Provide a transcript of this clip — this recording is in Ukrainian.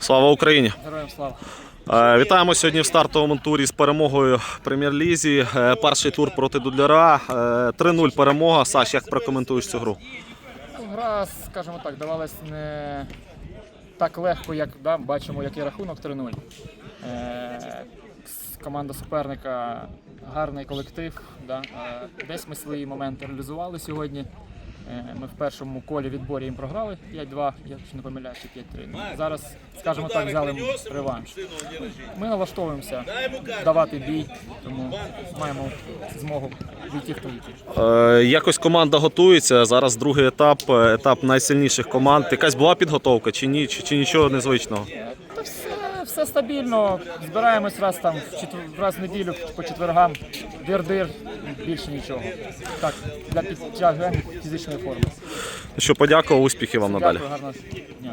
Слава Україні! Героям слава. Е, Вітаємо сьогодні в стартовому турі з перемогою прем'єр-лізі. Е, Перший тур проти Дудляра. Е, 3-0 перемога. Саш, як прокоментуєш цю гру? Ну, Гра, скажімо так, давалась не так легко, як да, бачимо, який рахунок 3-0. Е, команда суперника гарний колектив. Да. Е, десь ми свої моменти реалізували сьогодні. Е, Ми в першому колі відборі їм програли 5-2, якщо не помиляюся, 5-3. Ну, зараз, скажімо так, взяли реванш. Ми налаштовуємося давати бій, тому маємо змогу війти в повітря. Е, Якось команда готується. Зараз другий етап, е, етап найсильніших команд. Якась була підготовка чи ні? Чи, чи нічого незвичного? Та все, все стабільно. Збираємось раз там в четвер... раз в неділю по четвергам. Дир-дир, більше нічого. Так, для підтягування фізичної форми. Що подякував, успіхів вам надалі. Дякую, гарного дня.